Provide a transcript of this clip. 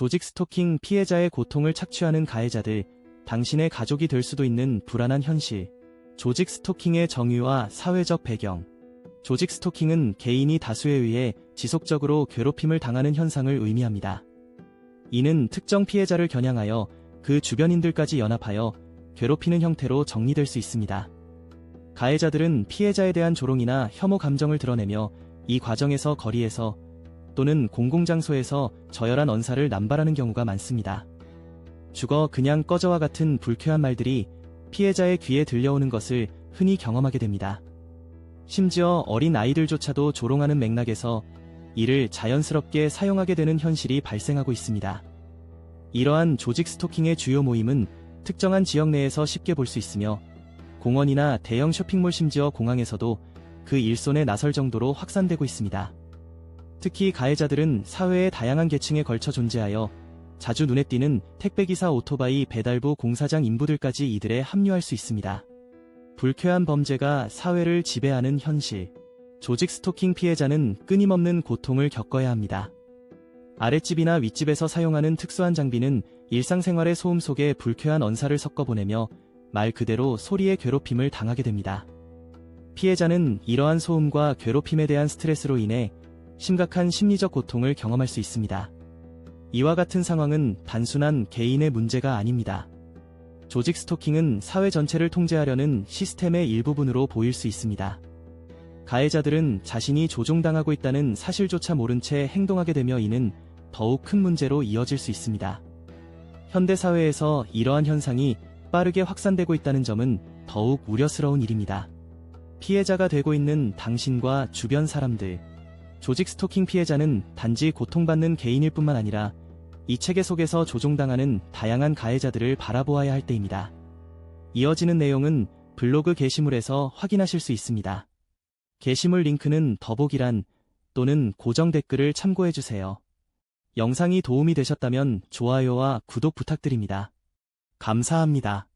조직 스토킹 피해자의 고통을 착취하는 가해자들, 당신의 가족이 될 수도 있는 불안한 현실. 조직 스토킹의 정의와 사회적 배경. 조직 스토킹은 개인이 다수에 의해 지속적으로 괴롭힘을 당하는 현상을 의미합니다. 이는 특정 피해자를 겨냥하여 그 주변인들까지 연합하여 괴롭히는 형태로 정리될 수 있습니다. 가해자들은 피해자에 대한 조롱이나 혐오 감정을 드러내며 이 과정에서 거리에서 또는 공공장소에서 저열한 언사를 남발하는 경우가 많습니다. 죽어 그냥 꺼져와 같은 불쾌한 말들이 피해자의 귀에 들려오는 것을 흔히 경험하게 됩니다. 심지어 어린 아이들조차도 조롱하는 맥락에서 이를 자연스럽게 사용하게 되는 현실이 발생하고 있습니다. 이러한 조직 스토킹의 주요 모임은 특정한 지역 내에서 쉽게 볼 수 있으며 공원이나 대형 쇼핑몰 심지어 공항에서도 그 일손에 나설 정도로 확산되고 있습니다. 특히 가해자들은 사회의 다양한 계층에 걸쳐 존재하여 자주 눈에 띄는 택배기사 오토바이 배달부 공사장 인부들까지 이들에 합류할 수 있습니다. 불쾌한 범죄가 사회를 지배하는 현실. 조직 스토킹 피해자는 끊임없는 고통을 겪어야 합니다. 아랫집이나 윗집에서 사용하는 특수한 장비는 일상생활의 소음 속에 불쾌한 언사를 섞어 보내며 말 그대로 소리의 괴롭힘을 당하게 됩니다. 피해자는 이러한 소음과 괴롭힘에 대한 스트레스로 인해 심각한 심리적 고통을 경험할 수 있습니다. 이와 같은 상황은 단순한 개인의 문제가 아닙니다. 조직 스토킹은 사회 전체를 통제하려는 시스템의 일부분으로 보일 수 있습니다. 가해자들은 자신이 조종당하고 있다는 사실조차 모른 채 행동하게 되며 이는 더욱 큰 문제로 이어질 수 있습니다. 현대사회에서 이러한 현상이 빠르게 확산되고 있다는 점은 더욱 우려스러운 일입니다. 피해자가 되고 있는 당신과 주변 사람들, 조직 스토킹 피해자는 단지 고통받는 개인일 뿐만 아니라 이 체계 속에서 조종당하는 다양한 가해자들을 바라보아야 할 때입니다. 이어지는 내용은 블로그 게시물에서 확인하실 수 있습니다. 게시물 링크는 더보기란 또는 고정 댓글을 참고해주세요. 영상이 도움이 되셨다면 좋아요와 구독 부탁드립니다. 감사합니다.